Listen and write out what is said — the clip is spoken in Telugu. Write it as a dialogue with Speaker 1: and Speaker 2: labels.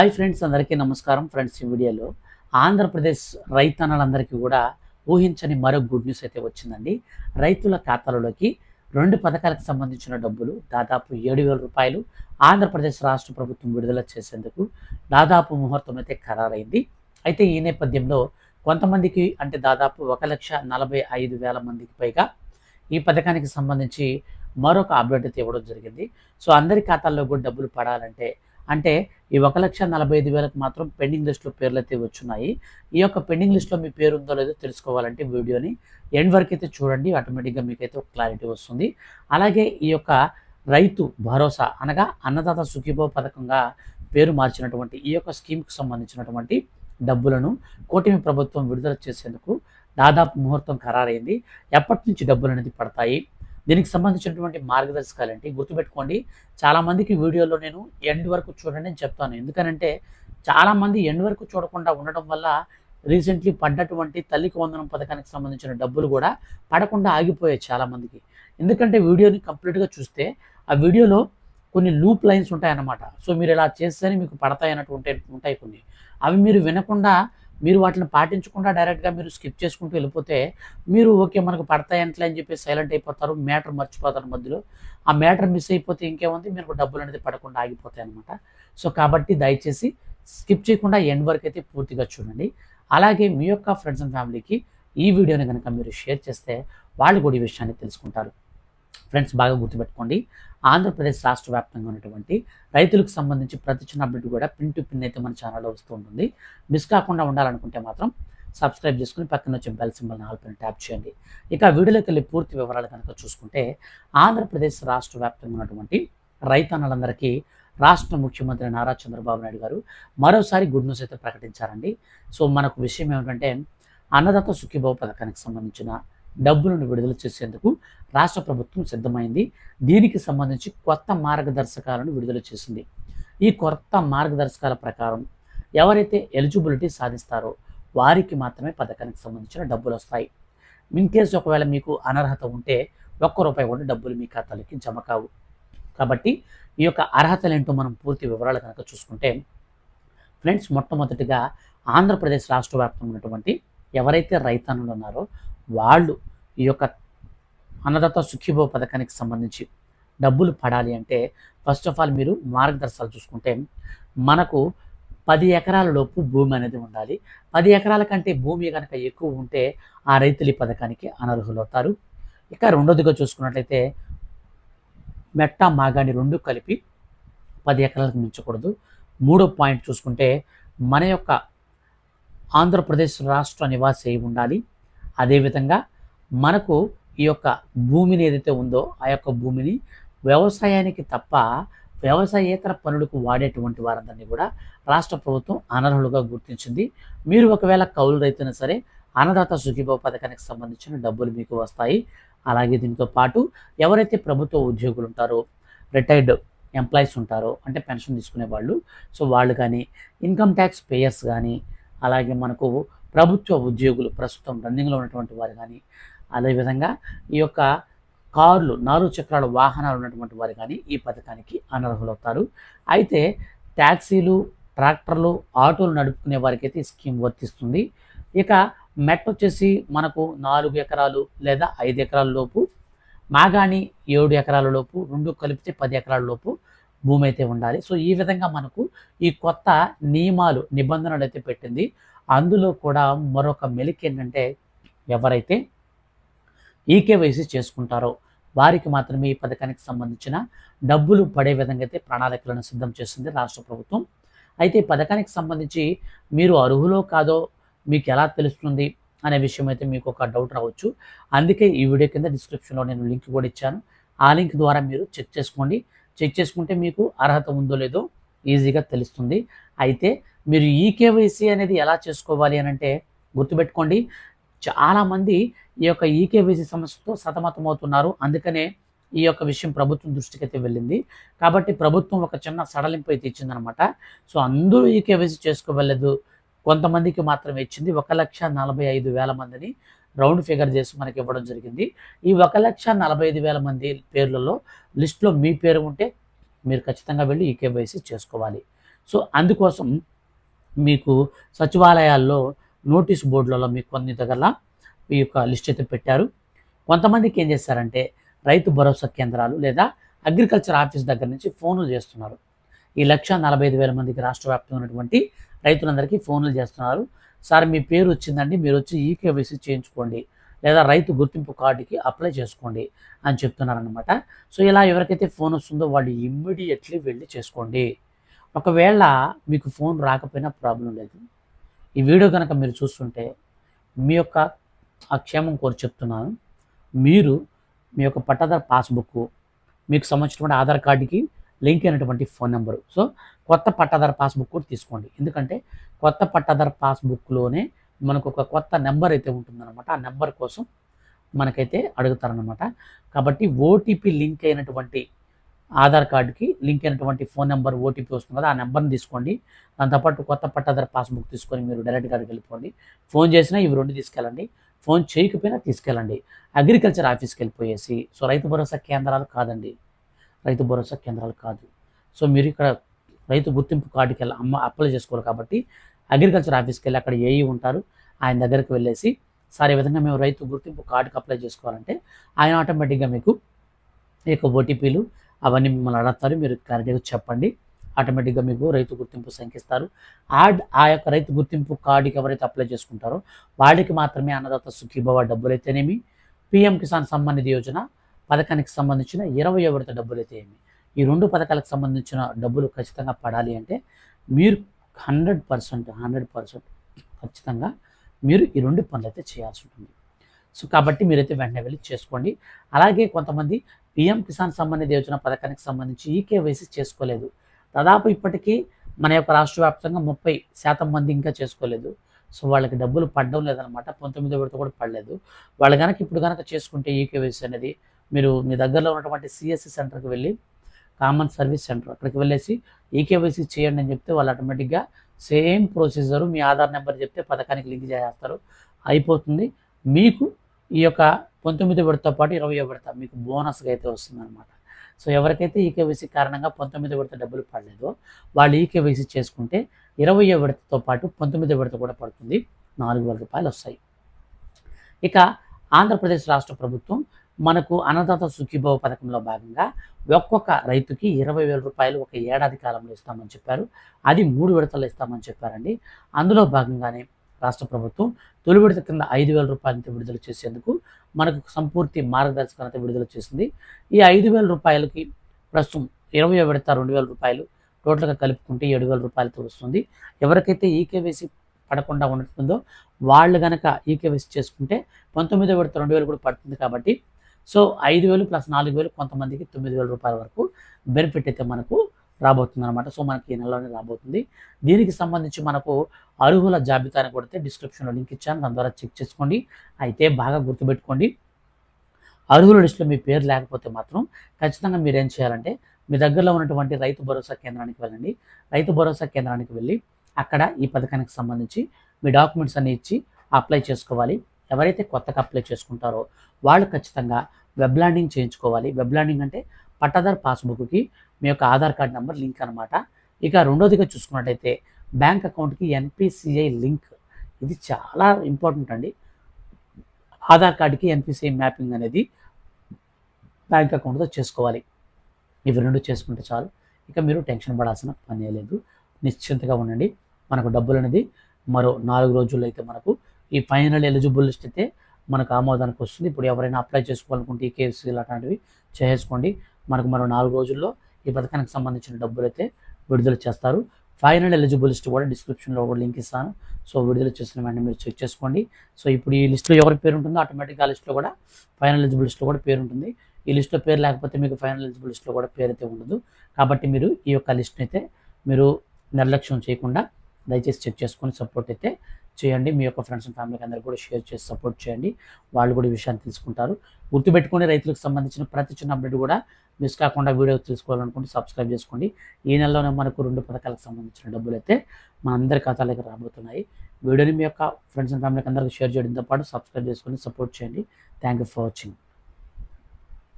Speaker 1: హాయ్ ఫ్రెండ్స్ అందరికీ నమస్కారం. ఫ్రెండ్స్ ఈ వీడియోలో ఆంధ్రప్రదేశ్ రైతన్నలందరికీ కూడా ఊహించని మరో గుడ్ న్యూస్ అయితే వచ్చిందండి. రైతుల ఖాతాలలోకి రెండు పథకాలకు సంబంధించిన డబ్బులు దాదాపు ఏడు వేల రూపాయలు ఆంధ్రప్రదేశ్ రాష్ట్ర ప్రభుత్వం విడుదల చేసేందుకు దాదాపు ముహూర్తం అయితే ఖరారైంది. అయితే ఈ నేపథ్యంలో కొంతమందికి అంటే దాదాపు ఒక లక్ష నలభై ఐదు వేల మందికి పైగా ఈ పథకానికి సంబంధించి మరొక అప్డేట్ అయితే ఇవ్వడం జరిగింది. సో అందరి ఖాతాల్లో కూడా డబ్బులు పడాలంటే అంటే ఈ ఒక లక్ష నలభై ఐదు వేలకు మాత్రం పెండింగ్ లిస్ట్లో పేర్లు అయితే వచ్చున్నాయి. ఈ యొక్క పెండింగ్ లిస్ట్లో మీ పేరు ఉందో లేదో తెలుసుకోవాలంటే వీడియోని ఎండ్ వరకు అయితే చూడండి ఆటోమేటిక్గా మీకైతే ఒక క్లారిటీ వస్తుంది. అలాగే ఈ యొక్క రైతు భరోసా అనగా అన్నదాత సుఖీభో పథకంగా పేరు మార్చినటువంటి ఈ యొక్క స్కీమ్కి సంబంధించినటువంటి డబ్బులను కూటమి ప్రభుత్వం విడుదల చేసేందుకు దాదాపు ముహూర్తం ఖరారైంది. ఎప్పటి నుంచి డబ్బులు అనేది పడతాయి? దీనికి సంబంధించినటువంటి మార్గదర్శకాలు ఏంటి? గుర్తుపెట్టుకోండి. చాలామందికి వీడియోలో నేను ఎండ్ వరకు చూడండి అని చెప్తాను. ఎందుకనంటే చాలామంది ఎండ్ వరకు చూడకుండా ఉండడం వల్ల రీసెంట్లీ పడ్డటువంటి తల్లికి వందనం పథకానికి సంబంధించిన డబ్బులు కూడా పడకుండా ఆగిపోయాయి చాలామందికి ఎందుకంటే వీడియోని కంప్లీట్గా చూస్తే ఆ వీడియోలో కొన్ని లూప్ లైన్స్ ఉంటాయన్నమాట. సో మీరు ఇలా చేస్తేనే మీకు పడతాయి అన్నటువంటి ఉంటాయి కొన్ని. అవి మీరు వినకుండా మీరు వాటిని పాటించకుండా డైరెక్ట్గా మీరు స్కిప్ చేసుకుంటూ వెళ్ళిపోతే మీరు ఓకే మనకు పడతాయి ఎంట్లే అని చెప్పి సైలెంట్ అయిపోతారు మ్యాటర్ మర్చిపోతారు మధ్యలో. ఆ మ్యాటర్ మిస్ అయిపోతే ఇంకేముంది? మీకు డబ్బులు అనేది పడకుండా ఆగిపోతాయి అనమాట సో కాబట్టి దయచేసి స్కిప్ చేయకుండా ఎండ్ వరకు అయితే పూర్తిగా చూడండి. అలాగే మీ యొక్క ఫ్రెండ్స్ అండ్ ఫ్యామిలీకి ఈ వీడియోని కనుక మీరు షేర్ చేస్తే వాళ్ళు కూడా ఈ విషయాన్ని తెలుసుకుంటారు. ఫ్రెండ్స్ బాగా గుర్తుపెట్టుకోండి. ఆంధ్రప్రదేశ్ రాష్ట్ర వ్యాప్తంగా ఉన్నటువంటి రైతులకు సంబంధించి ప్రతి చిన్న అప్డేట్ కూడా పిన్ టు పిన్ అయితే మన ఛానల్లో వస్తూ ఉంటుంది. మిస్ కాకుండా ఉండాలనుకుంటే మాత్రం సబ్స్క్రైబ్ చేసుకుని పక్కన వచ్చే బెల్ సింబల్ని ఆల్ ట్యాప్ చేయండి. ఇక వీడియోలోకి వెళ్ళి పూర్తి వివరాలు కనుక చూసుకుంటే ఆంధ్రప్రదేశ్ రాష్ట్ర వ్యాప్తంగా ఉన్నటువంటి రైతన్నలందరికీ రాష్ట్ర ముఖ్యమంత్రి నారా చంద్రబాబు నాయుడు గారు మరోసారి గుడ్ న్యూస్ అయితే ప్రకటించారండి. సో మనకు విషయం ఏమిటంటే అన్నదాత సుఖీభావ పథకానికి సంబంధించిన డబ్బులను విడుదల చేసేందుకు రాష్ట్ర ప్రభుత్వం సిద్ధమైంది. దీనికి సంబంధించి కొత్త మార్గదర్శకాలను విడుదల చేసింది. ఈ కొత్త మార్గదర్శకాల ప్రకారం ఎవరైతే ఎలిజిబిలిటీ సాధిస్తారో వారికి మాత్రమే పథకానికి సంబంధించిన డబ్బులు వస్తాయి. ఇన్ కేసు ఒకవేళ మీకు అనర్హత ఉంటే ఒక్క రూపాయి కూడా డబ్బులు మీ ఖాతాలకి జమ కావు. కాబట్టి ఈ యొక్క అర్హతలేంటో మనం పూర్తి వివరాలు కనుక చూసుకుంటే ఫ్రెండ్స్ మొట్టమొదటిగా ఆంధ్రప్రదేశ్ రాష్ట్ర వ్యాప్తంగా ఉన్నటువంటి ఎవరైతే రైతన్నులు ఉన్నారో వాళ్ళు ఈ యొక్క అన్నదాత సుఖీభో పథకానికి సంబంధించి డబ్బులు పడాలి అంటే ఫస్ట్ ఆఫ్ ఆల్ మీరు మార్గదర్శకాలు చూసుకుంటే మనకు పది ఎకరాల లోపు భూమి అనేది ఉండాలి. పది ఎకరాల కంటే భూమి కనుక ఎక్కువ ఉంటే ఆ రైతులు ఈ పథకానికి అనర్హులవుతారు. ఇక రెండోదిగా చూసుకున్నట్లయితే మెట్ట మాగాని రెండు కలిపి పది ఎకరాలకు మించకూడదు. మూడో పాయింట్ చూసుకుంటే మన యొక్క ఆంధ్రప్రదేశ్ రాష్ట్ర నివాసి అయి ఉండాలి. అదేవిధంగా మనకు ఈ యొక్క భూమిని ఏదైతే ఉందో ఆ యొక్క భూమిని వ్యవసాయానికి తప్ప వ్యవసాయేతర పనులకు వాడేటువంటి వారందరినీ కూడా రాష్ట్ర ప్రభుత్వం అనర్హులుగా గుర్తించింది. మీరు ఒకవేళ కౌలు రైతున్నా సరే అన్నదాత సుఖీభావ పథకానికి సంబంధించిన డబ్బులు మీకు వస్తాయి. అలాగే దీంతో పాటు ఎవరైతే ప్రభుత్వ ఉద్యోగులు ఉంటారో రిటైర్డ్ ఎంప్లాయీస్ ఉంటారో అంటే పెన్షన్ తీసుకునే వాళ్ళు సో వాళ్ళు కానీ ఇన్కమ్ ట్యాక్స్ పేయర్స్ కానీ అలాగే మనకు ప్రభుత్వ ఉద్యోగులు ప్రస్తుతం రన్నింగ్లో ఉన్నటువంటి వారు కానీ అదేవిధంగా ఈ యొక్క కార్లు నాలుగు చక్రాల వాహనాలు ఉన్నటువంటి వారు కానీ ఈ పథకానికి అనర్హులవుతారు. అయితే ట్యాక్సీలు ట్రాక్టర్లు ఆటోలు నడుపుకునే వారికి అయితే ఈ స్కీమ్ వర్తిస్తుంది. ఇక మెట్ వచ్చేసి మనకు నాలుగు ఎకరాలు లేదా ఐదు ఎకరాల లోపు మాగాణి ఏడు ఎకరాల లోపు రెండు కలిపితే పది ఎకరాల లోపు భూమి అయితే ఉండాలి. సో ఈ విధంగా మనకు ఈ కొత్త నియమాలు నిబంధనలు అయితే పెట్టింది. అందులో కూడా మరొక మెలిక్ ఏంటంటే ఎవరైతే ఈకేవైసీ చేసుకుంటారో వారికి మాత్రమే ఈ పథకానికి సంబంధించిన డబ్బులు పడే విధంగా అయితే ప్రణాళికలను సిద్ధం చేస్తుంది రాష్ట్ర ప్రభుత్వం. అయితే ఈ పథకానికి సంబంధించి మీరు అర్హులో కాదో మీకు ఎలా తెలుస్తుంది అనే విషయం అయితే మీకు ఒక డౌట్ రావచ్చు. అందుకే ఈ వీడియో కింద డిస్క్రిప్షన్లో నేను లింక్ కూడా ఇచ్చాను. ఆ లింక్ ద్వారా మీరు చెక్ చేసుకోండి. చెక్ చేసుకుంటే మీకు అర్హత ఉందో లేదో ఈజీగా తెలుస్తుంది. అయితే మీరు ఈ కేవైసీ అనేది ఎలా చేసుకోవాలి అని అంటే గుర్తుపెట్టుకోండి. చాలామంది ఈ యొక్క ఈకేవైసీ సమస్యతో సతమతమవుతున్నారు. అందుకనే ఈ యొక్క విషయం ప్రభుత్వం దృష్టికి అయితే వెళ్ళింది. కాబట్టి ప్రభుత్వం ఒక చిన్న సడలింపు అయితే ఇచ్చిందనమాట. సో అందరూ ఈకేవైసీ చేసుకోవలేదు. కొంతమందికి మాత్రమే ఇచ్చింది. ఒక లక్ష నలభై ఐదు వేల మందిని రౌండ్ ఫిగర్ చేసి మనకి ఇవ్వడం జరిగింది. ఈ ఒక లక్ష నలభై ఐదు వేల మంది పేర్లలో లిస్ట్లో మీ పేరు ఉంటే మీరు ఖచ్చితంగా వెళ్ళి ఈ కేవైసీ చేసుకోవాలి. సో అందుకోసం మీకు సచివాలయాల్లో నోటీస్ బోర్డులలో మీకు కొన్ని దగ్గర ఈ యొక్క లిస్ట్ అయితే పెట్టారు. కొంతమందికి ఏం చేస్తారంటే రైతు భరోసా కేంద్రాలు లేదా అగ్రికల్చర్ ఆఫీస్ దగ్గర నుంచి ఫోన్లు చేస్తున్నారు. ఈ లక్ష నలభై ఐదు వేల మందికి రాష్ట్ర వ్యాప్తంగా ఉన్నటువంటి రైతులందరికీ ఫోన్లు చేస్తున్నారు. సార్ మీ పేరు వచ్చిందండి మీరు వచ్చి ఈకేవైసీ చేయించుకోండి లేదా రైతు గుర్తింపు కార్డుకి అప్లై చేసుకోండి అని చెప్తున్నారనమాట సో ఇలా ఎవరికైతే ఫోన్ వస్తుందో వాళ్ళు ఇమ్మీడియట్లీ వెళ్ళి చేసుకోండి. ఒకవేళ మీకు ఫోన్ రాకపోయినా ప్రాబ్లం లేదు. ఈ వీడియో కనుక మీరు చూస్తుంటే మీ యొక్క అక్షేమం క్షేమం కోరి చెప్తున్నాను. మీరు మీ యొక్క పట్టాదారు పాస్బుక్ మీకు సంబంధించినటువంటి ఆధార్ కార్డుకి లింక్ అయినటువంటి ఫోన్ నెంబరు. సో కొత్త పట్టాదారు పాస్బుక్ కూడా తీసుకోండి. ఎందుకంటే కొత్త పట్టాదారు పాస్బుక్లోనే మనకు ఒక కొత్త నెంబర్ అయితే ఉంటుందన్నమాట. ఆ నెంబర్ కోసం మనకైతే అడుగుతారనమాట కాబట్టి ఓటీపీ లింక్ అయినటువంటి ఆధార్ కార్డుకి లింక్ అయినటువంటి ఫోన్ నెంబర్ ఓటీపీ వస్తుంది కదా ఆ నెంబర్ని తీసుకోండి. దాంతోపాటు కొత్త పట్టాదారు పాస్బుక్ తీసుకొని మీరు డైరెక్ట్ కార్డుకి వెళ్ళిపోండి. ఫోన్ చేసినా ఇవి రెండు తీసుకెళ్ళండి. ఫోన్ చేయకపోయినా తీసుకెళ్ళండి. అగ్రికల్చర్ ఆఫీస్కి వెళ్ళిపోయేసి సో రైతు భరోసా కేంద్రాలు కాదండి. రైతు భరోసా కేంద్రాలు కాదు. సో మీరు ఇక్కడ రైతు గుర్తింపు కార్డుకి వెళ్ళి అమ్మ అప్లై చేసుకోవాలి కాబట్టి అగ్రికల్చర్ ఆఫీస్కి వెళ్ళి అక్కడ ఏఈ ఉంటారు. ఆయన దగ్గరికి వెళ్ళేసి సార్ ఈ విధంగా మేము రైతు గుర్తింపు కార్డుకి అప్లై చేసుకోవాలంటే ఆయన ఆటోమేటిక్గా మీకు ఈ యొక్క ఓటీపీలు అవన్నీ మిమ్మల్ని అడుగుతారు మీరు క్లారిటీగా చెప్పండి. ఆటోమేటిక్గా మీకు రైతు గుర్తింపు సంఖ్యిస్తారు. ఆ ఆ యొక్క రైతు గుర్తింపు కార్డుకి ఎవరైతే అప్లై చేసుకుంటారో వాళ్ళకి మాత్రమే అన్నదాత సుఖీభవ డబ్బులు అయితేనేమి పిఎం కిసాన్ సమ్మాన్ నిధి యోజన పథకానికి సంబంధించిన ఇరవై విడత డబ్బులు అయితే ఏమి ఈ రెండు పథకాలకు సంబంధించిన డబ్బులు ఖచ్చితంగా పడాలి అంటే మీరు హండ్రెడ్ పర్సెంట్ హండ్రెడ్ పర్సెంట్ ఖచ్చితంగా మీరు ఈ రెండు పనులు అయితే చేయాల్సి ఉంటుంది. సో కాబట్టి మీరైతే వెంటనే వెళ్ళి చేసుకోండి. అలాగే కొంతమంది పిఎం కిసాన్ సంబంధిత యోజన పథకానికి సంబంధించి ఈకేవైసీ చేసుకోలేదు. దాదాపు ఇప్పటికీ మన యొక్క రాష్ట్ర వ్యాప్తంగా ముప్పై శాతం మంది ఇంకా చేసుకోలేదు. సో వాళ్ళకి డబ్బులు పడడం లేదనమాట పంతొమ్మిదో విడత కూడా పడలేదు. వాళ్ళు కనుక ఇప్పుడు కనుక చేసుకుంటే ఈకేవైసీ అనేది మీరు మీ దగ్గరలో ఉన్నటువంటి సిఎస్సి సెంటర్కి వెళ్ళి కామన్ సర్వీస్ సెంటర్ అక్కడికి వెళ్ళేసి ఈకేవైసీ చేయండి అని చెప్తే వాళ్ళు ఆటోమేటిక్గా సేమ్ ప్రొసీజరు మీ ఆధార్ నెంబర్ చెప్తే పథకానికి లింక్ చేస్తారు అయిపోతుంది. మీకు ఈ యొక్క పంతొమ్మిది విడతతో పాటు ఇరవై విడత మీకు బోనస్గా అయితే వస్తుందన్నమాట. సో ఎవరికైతే ఈకేవైసీ కారణంగా పంతొమ్మిది విడత డబ్బులు పడలేదో వాళ్ళు ఈకేవైసీ చేసుకుంటే ఇరవై విడతతో పాటు పంతొమ్మిది విడత కూడా పడుతుంది. నాలుగు వేల రూపాయలు వస్తాయి. ఇక ఆంధ్రప్రదేశ్ రాష్ట్ర ప్రభుత్వం మనకు అన్నదాత సుఖీభవ పథకంలో భాగంగా ఒక్కొక్క రైతుకి ఇరవై వేల రూపాయలు ఒక ఏడాది కాలంలో ఇస్తామని చెప్పారు. అది మూడు విడతలు ఇస్తామని చెప్పారండి. అందులో భాగంగానే రాష్ట్ర ప్రభుత్వం తొలి విడత కింద ఐదు వేల రూపాయలతో విడుదల చేసేందుకు మనకు సంపూర్తి మార్గదర్శకత విడుదల చేసింది. ఈ ఐదు వేల రూపాయలకి ప్రస్తుతం ఇరవై విడత రెండు వేల రూపాయలు టోటల్గా కలుపుకుంటే ఏడు వేల రూపాయలతో వస్తుంది. ఎవరికైతే ఈకేవైసీ పడకుండా ఉంటుందో వాళ్ళు కనుక ఈకేవైసీ చేసుకుంటే పంతొమ్మిదో విడత రెండు వేలు కూడా పడుతుంది కాబట్టి సో ఐదు వేలు ప్లస్ నాలుగు వేలు కొంతమందికి తొమ్మిది వేల రూపాయల వరకు బెనిఫిట్ అయితే మనకు రాబోతుంది అనమాట సో మనకి ఈ నెలలోనే రాబోతుంది. దీనికి సంబంధించి మనకు అర్హుల జాబితాని కొడితే డిస్క్రిప్షన్లో లింక్ ఇచ్చాను. దాని ద్వారా చెక్ చేసుకోండి. అయితే బాగా గుర్తుపెట్టుకోండి. అర్హుల లిస్టులో మీ పేరు లేకపోతే మాత్రం ఖచ్చితంగా మీరు ఏం చేయాలంటే మీ దగ్గరలో ఉన్నటువంటి రైతు భరోసా కేంద్రానికి వెళ్ళండి. రైతు భరోసా కేంద్రానికి వెళ్ళి అక్కడ ఈ పథకానికి సంబంధించి మీ డాక్యుమెంట్స్ అన్ని ఇచ్చి అప్లై చేసుకోవాలి. ఎవరైతే కొత్తగా అప్లై చేసుకుంటారో వాళ్ళు ఖచ్చితంగా వెబ్ ల్యాండింగ్ చేయించుకోవాలి. వెబ్ ల్యాండింగ్ అంటే పట్టాదార్ పాస్బుక్కి మీ యొక్క ఆధార్ కార్డ్ నెంబర్ లింక్ అనమాట ఇక రెండోదిగా చూసుకున్నట్టయితే బ్యాంక్ అకౌంట్కి ఎన్పిసిఐ లింక్. ఇది చాలా ఇంపార్టెంట్ అండి. ఆధార్ కార్డుకి ఎన్పిసిఐ మ్యాపింగ్ అనేది బ్యాంక్ అకౌంట్తో చేసుకోవాలి. ఇవి రెండు చేసుకుంటే చాలు. ఇక మీరు టెన్షన్ పడాల్సిన పని లేదు. నిశ్చింతగా ఉండండి. మనకు డబ్బులు అనేది మరో నాలుగు రోజుల్లో అయితే మనకు ఈ ఫైనల్ ఎలిజిబుల్ లిస్ట్ అయితే మనకు ఆమోదానికి వస్తుంది. ఇప్పుడు ఎవరైనా అప్లై చేసుకోవాలనుకుంటే ఈ కేసీలు అలాంటివి చేసుకోండి మనకు మరో నాలుగు రోజుల్లో ఈ పథకానికి సంబంధించిన డబ్బులు అయితే విడుదల చేస్తారు. ఫైనల్ ఎలిజిబుల్ లిస్ట్ కూడా డిస్క్రిప్షన్లో కూడా లింక్ ఇస్తాను. సో విడుదల చేసిన వెంటనే మీరు చెక్ చేసుకోండి. సో ఇప్పుడు ఈ లిస్ట్లో ఎవరి పేరు ఉంటుందో ఆటోమేటిక్గా ఆ లిస్ట్లో కూడా ఫైనల్ ఎలిజిబుల్ లిస్ట్లో కూడా పేరు ఉంటుంది. ఈ లిస్ట్లో పేరు లేకపోతే మీకు ఫైనల్ ఎలిజిబుల్ లిస్ట్లో కూడా పేరు అయితే ఉండదు. కాబట్టి మీరు ఈ యొక్క లిస్ట్ని అయితే మీరు నిర్లక్ష్యం చేయకుండా దయచేసి చెక్ చేసుకొని సపోర్ట్ అయితే చేయండి. మీ యొక్క ఫ్రెండ్స్ అండ్ ఫ్యామిలీకి అందరికీ కూడా షేర్ చేసి సపోర్ట్ చేయండి. వాళ్ళు కూడా ఈ విషయాన్ని తెలుసుకుంటారు. గుర్తుపెట్టుకుని రైతులకు సంబంధించిన ప్రతి చిన్న అప్డేట్ కూడా మిస్ కాకుండా వీడియో తెలుసుకోవాలనుకుంటే సబ్స్క్రైబ్ చేసుకోండి. ఈ నెలలోనే మనకు రెండు పథకాలకు సంబంధించిన డబ్బులు అయితే మన అందరి ఖాతాలోకి రాబోతున్నాయి. వీడియోని మీ యొక్క ఫ్రెండ్స్ అండ్ ఫ్యామిలీకి అందరికీ షేర్ చేయడంతో పాటు సబ్స్క్రైబ్ చేసుకొని సపోర్ట్ చేయండి. Thank you for watching